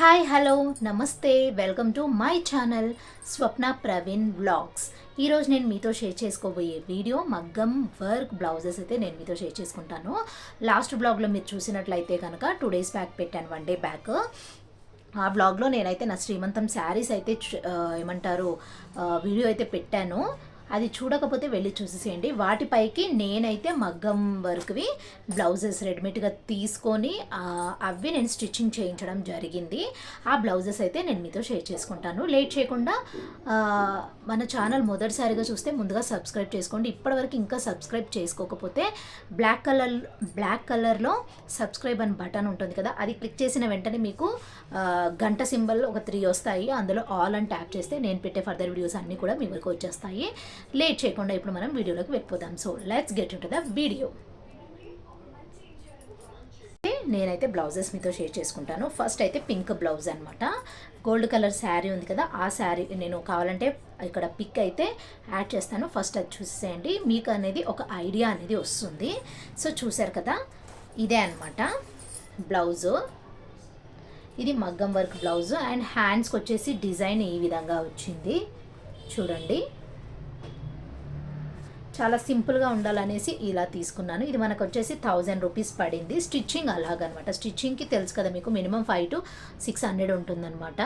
Hi hello నమస్తే welcome to my channel Swapna Praveen vlogs ఈరోజు నేను మీతో షేర్ చేసుకోబోయే వీడియో మగ్గం వర్క్ బ్లౌజెస్ అయితే నేను మీతో షేర్ చేసుకుంటాను. లాస్ట్ బ్లాగ్లో మీరు చూసినట్లయితే కనుక టూ డేస్ బ్యాక్ పెట్టాను వన్ డే బ్యాక్ ఆ బ్లాగ్లో నేనైతే నా శ్రీమంతం శారీస్ అయితే ఏమంటారు వీడియో అయితే పెట్టాను. అది చూడకపోతే వెళ్ళి చూసేసేయండి. వాటిపైకి నేనైతే మగ్గం వర్క్వి బ్లౌజెస్ రెడీమేడ్గా తీసుకొని అవి నేను స్టిచ్చింగ్ చేయించడం జరిగింది. ఆ బ్లౌజెస్ అయితే నేను మీతో షేర్ చేసుకుంటాను. లేట్ చేయకుండా మన ఛానల్ మొదటిసారిగా చూస్తే ముందుగా సబ్స్క్రైబ్ చేసుకోండి. ఇప్పటివరకు ఇంకా సబ్స్క్రైబ్ చేసుకోకపోతే బ్లాక్ కలర్ బ్లాక్ కలర్లో సబ్స్క్రైబ్ అని బటన్ ఉంటుంది కదా అది క్లిక్ చేసిన వెంటనే మీకు గంట సింబల్ ఒక త్రీ వస్తాయి. అందులో ఆల్ అని ట్యాప్ చేస్తే నేను పెట్టే ఫర్దర్ వీడియోస్ అన్నీ కూడా మీ వరకు వచ్చేస్తాయి. లేట్ చేయకుండా ఇప్పుడు మనం వీడియోలోకి వెళ్ళిపోదాం. So let's get into the video నేనైతే బ్లౌజెస్ మీతో షేర్ చేసుకుంటాను. ఫస్ట్ అయితే పింక్ బ్లౌజ్ అనమాట గోల్డ్ కలర్ శారీ ఉంది కదా ఆ శారీ నేను కావాలంటే ఇక్కడ పిక్ అయితే యాడ్ చేస్తాను. ఫస్ట్ అది చూసేయండి. మీకు అనేది ఒక ఐడియా అనేది వస్తుంది. సో చూసారు కదా ఇదే అనమాట బ్లౌజు. ఇది మగ్గం వర్క్ బ్లౌజ్. అండ్ హ్యాండ్స్కి వచ్చేసి డిజైన్ ఈ విధంగా వచ్చింది. చూడండి. చాలా సింపుల్గా ఉండాలనేసి ఇలా తీసుకున్నాను. ఇది మనకు వచ్చేసి థౌజండ్ రూపీస్ పడింది. స్టిచ్చింగ్ అలాగనమాట. స్టిచ్చింగ్కి తెలుసు కదా మీకు minimum five to six hundred ఉంటుందన్నమాట.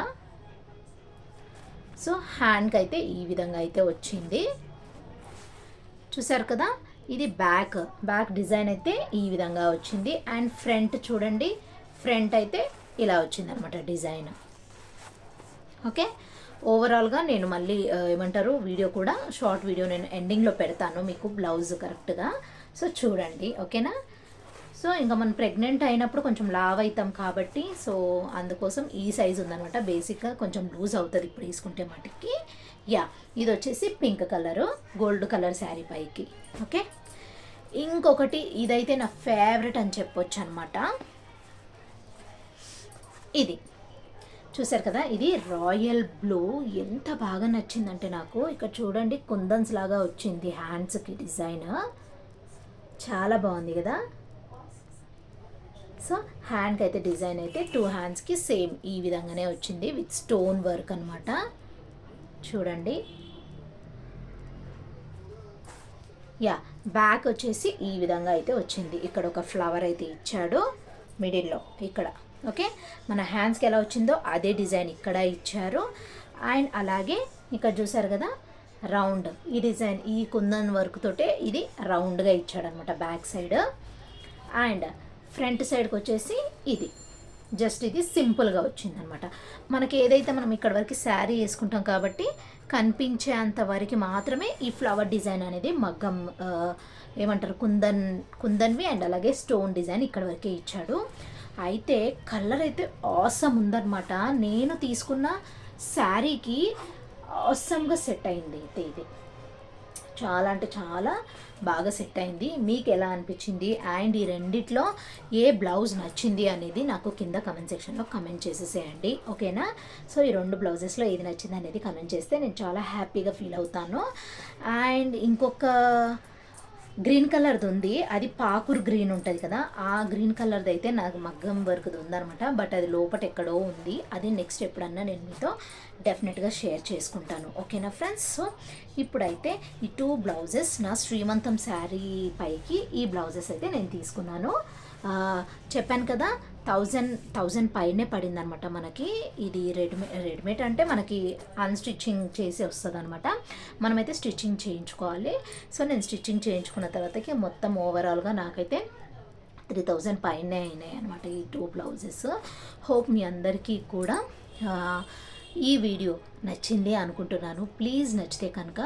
సో హ్యాండ్కి అయితే ఈ విధంగా అయితే వచ్చింది. చూసారు కదా? ఇది బ్యాక్. బ్యాక్ డిజైన్ అయితే ఈ విధంగా వచ్చింది. అండ్ ఫ్రంట్ చూడండి. ఫ్రంట్ అయితే ఇలా వచ్చింది అనమాట డిజైన్. ఓకే? ఓవరాల్గా నేను మళ్ళీ ఏమంటారు వీడియో కూడా షార్ట్ వీడియో నేను ఎండింగ్లో పెడతాను మీకు బ్లౌజ్ కరెక్ట్గా సో చూడండి ఓకేనా సో ఇంకా మనం ప్రెగ్నెంట్ అయినప్పుడు కొంచెం లావ్ అవుతాం కాబట్టి సో అందుకోసం ఈ సైజ్ ఉందనమాట బేసిక్గా కొంచెం లూజ్ అవుతుంది ఇప్పుడు తీసుకుంటే మటుకి. యా ఇది వచ్చేసి pink colour gold colour sari పైకి ఓకే ఇంకొకటి ఇదైతే నా ఫేవరెట్ అని చెప్పొచ్చు అనమాట ఇది. చూసారు కదా ఇది రాయల్ బ్లూ. ఎంత బాగా నచ్చిందంటే నాకు. ఇక్కడ చూడండి కుందన్స్ లాగా వచ్చింది హ్యాండ్స్కి డిజైన్ చాలా బాగుంది కదా. సో హ్యాండ్కి అయితే డిజైన్ అయితే టూ హ్యాండ్స్కి సేమ్ ఈ విధంగానే వచ్చింది విత్ స్టోన్ వర్క్ అనమాట చూడండి. యా బ్యాక్ వచ్చేసి ఈ విధంగా అయితే వచ్చింది. ఇక్కడ ఒక ఫ్లవర్ అయితే ఇచ్చాడు మిడిల్లో ఇక్కడ. ఓకే? మన హ్యాండ్స్కి ఎలా వచ్చిందో అదే డిజైన్ ఇక్కడ ఇచ్చారు. అండ్ అలాగే ఇక్కడ చూసారు కదా రౌండ్. ఈ డిజైన్ ఈ కుందన్ వర్క్ తోటే ఇది రౌండ్గా ఇచ్చాడనమాట బ్యాక్ సైడ్. అండ్ ఫ్రంట్ సైడ్కి వచ్చేసి ఇది. జస్ట్ ఇది సింపుల్గా వచ్చింది అనమాట మనకి ఏదైతే మనం ఇక్కడ వరకు శారీ వేసుకుంటాం కాబట్టి కనిపించేంత వరకు మాత్రమే ఈ ఫ్లవర్ డిజైన్ అనేది మగ్గం ఏమంటారు కుందన్ కుందన్వి అండ్ అలాగే స్టోన్ డిజైన్ ఇక్కడ వరకే ఇచ్చాడు. అయితే కలర్ అయితే ఆసమ్ ఉందన్నమాట. నేను తీసుకున్న శారీకి ఆసమ్గా సెట్ అయింది అయితే ఇది. చాలా అంటే చాలా బాగా సెట్ అయింది. మీకు ఎలా అనిపించింది? అండ్ ఈ రెండిట్లో ఏ బ్లౌజ్ నచ్చింది అనేది నాకు కింద కమెంట్ సెక్షన్లో కమెంట్ చేసేసేయండి. ఓకేనా సో ఈ రెండు బ్లౌజెస్లో ఏది నచ్చింది అనేది కమెంట్ చేస్తే నేను చాలా హ్యాపీగా ఫీల్ అవుతాను. అండ్ ఇంకొక గ్రీన్ కలర్ది ఉంది. అది పాకుర్ గ్రీన్ ఉంటుంది కదా. ఆ గ్రీన్ కలర్ది అయితే నాకు మగ్గం వర్క్ది ఉందనమాట బట్ అది లోపట ఎక్కడో ఉంది. అది నెక్స్ట్ ఎప్పుడన్నా నేను మీతో డెఫినెట్గా షేర్ చేసుకుంటాను. ఓకేనా ఫ్రెండ్స్? సో ఇప్పుడైతే ఈ టూ బ్లౌజెస్ నా శ్రీమంతం శారీ పైకి ఈ బ్లౌజెస్ అయితే నేను తీసుకున్నాను. చెప్పాను కదా థౌజండ్ థౌజండ్ పైనే పడింది అనమాట మనకి. ఇది రెడీమేడ్ రెడీమేడ్ అంటే మనకి అన్స్టిచ్చింగ్ చేసి వస్తుంది అనమాట మనమైతే స్టిచ్చింగ్ చేయించుకోవాలి. సో నేను స్టిచ్చింగ్ చేయించుకున్న తర్వాతకి మొత్తం ఓవరాల్గా నాకైతే త్రీ థౌజండ్ పైనే అయినాయి అనమాట ఈ టూ బ్లౌజెస్ హోప్ మీ అందరికీ కూడా ఈ వీడియో నచ్చింది అనుకుంటున్నాను. ప్లీజ్ నచ్చితే కనుక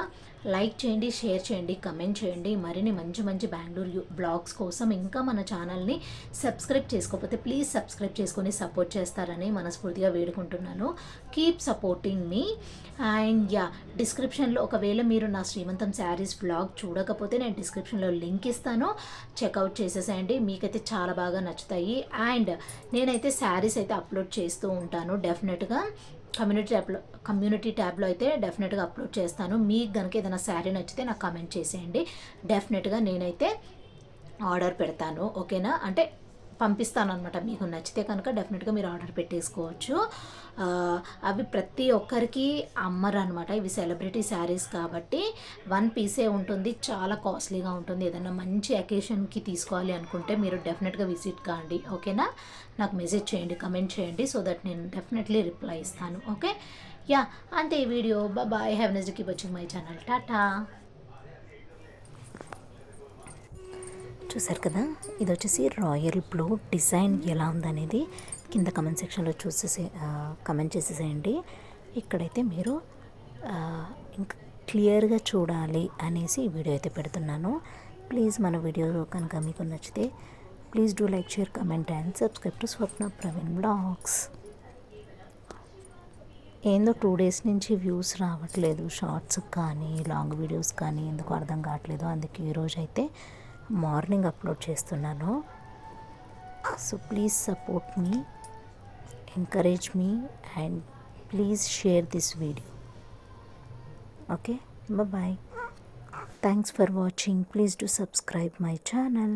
లైక్ చేయండి షేర్ చేయండి కమెంట్ చేయండి. మరిన్ని మంచి మంచి బెంగళూరు బ్లాగ్స్ కోసం ఇంకా మన ఛానల్ని సబ్స్క్రైబ్ చేసుకోకపోతే ప్లీజ్ సబ్స్క్రైబ్ చేసుకొని సపోర్ట్ చేస్తారని మనస్ఫూర్తిగా వేడుకుంటున్నాను. Keep supporting me. And yeah డిస్క్రిప్షన్లో ఒకవేళ మీరు నా శ్రీమంతం శారీస్ బ్లాగ్ చూడకపోతే నేను డిస్క్రిప్షన్లో లింక్ ఇస్తాను. చెక్అవుట్ చేసేసేయండి. మీకైతే చాలా బాగా నచ్చుతాయి. అండ్ నేనైతే శారీస్ అయితే అప్లోడ్ చేస్తూ ఉంటాను డెఫినెట్గా. కమ్యూనిటీ ట్యాబ్లో కమ్యూనిటీ ట్యాబ్లో అయితే డెఫినెట్గా అప్లోడ్ చేస్తాను. మీకు కనుక ఏదైనా శారీ నచ్చితే నాకు కమెంట్ చేసేయండి. డెఫినెట్గా నేనైతే ఆర్డర్ పెడతాను. ఓకేనా? అంటే పంపిస్తాను అనమాట మీకు నచ్చితే కనుక డెఫినెట్గా మీరు ఆర్డర్ పెట్టేసుకోవచ్చు. అవి ప్రతి ఒక్కరికి అమ్మరు అనమాట ఇవి సెలబ్రిటీ శారీస్ కాబట్టి వన్ పీసే ఉంటుంది. చాలా కాస్ట్లీగా ఉంటుంది. ఏదైనా మంచి అకేషన్కి తీసుకోవాలి అనుకుంటే మీరు డెఫినెట్గా విజిట్ కాండి. ఓకేనా? నాకు మెసేజ్ చేయండి కమెంట్ చేయండి సో దట్ నేను డెఫినెట్లీ రిప్లై ఇస్తాను. ఓకే? యా అంతే ఈ video. Bye have Nes keep watching my channel. Tata. చూసారు కదా? ఇది వచ్చేసి రాయల్ బ్లూ డిజైన్ ఎలా ఉందనేది. కింద కమెంట్ సెక్షన్లో చూసేసే కమెంట్ చేసేసేయండి. ఇక్కడైతే మీరు ఇంకా క్లియర్గా చూడాలి అనేసి ఈ వీడియో అయితే పెడుతున్నాను. ప్లీజ్ మన వీడియో కనుక మీకు నచ్చితే please do like share comment and subscribe to Swapna Praveen blogs ఏందో టూ డేస్ నుంచి వ్యూస్ రావట్లేదు. షార్ట్స్ కానీ లాంగ్ వీడియోస్ కానీ ఎందుకు అర్థం కావట్లేదు. అందుకే ఈరోజు అయితే మార్నింగ్ అప్లోడ్ చేస్తున్నాను. So please support me encourage me and please share this video. Okay? Bye bye thanks for watching. Please do subscribe my channel.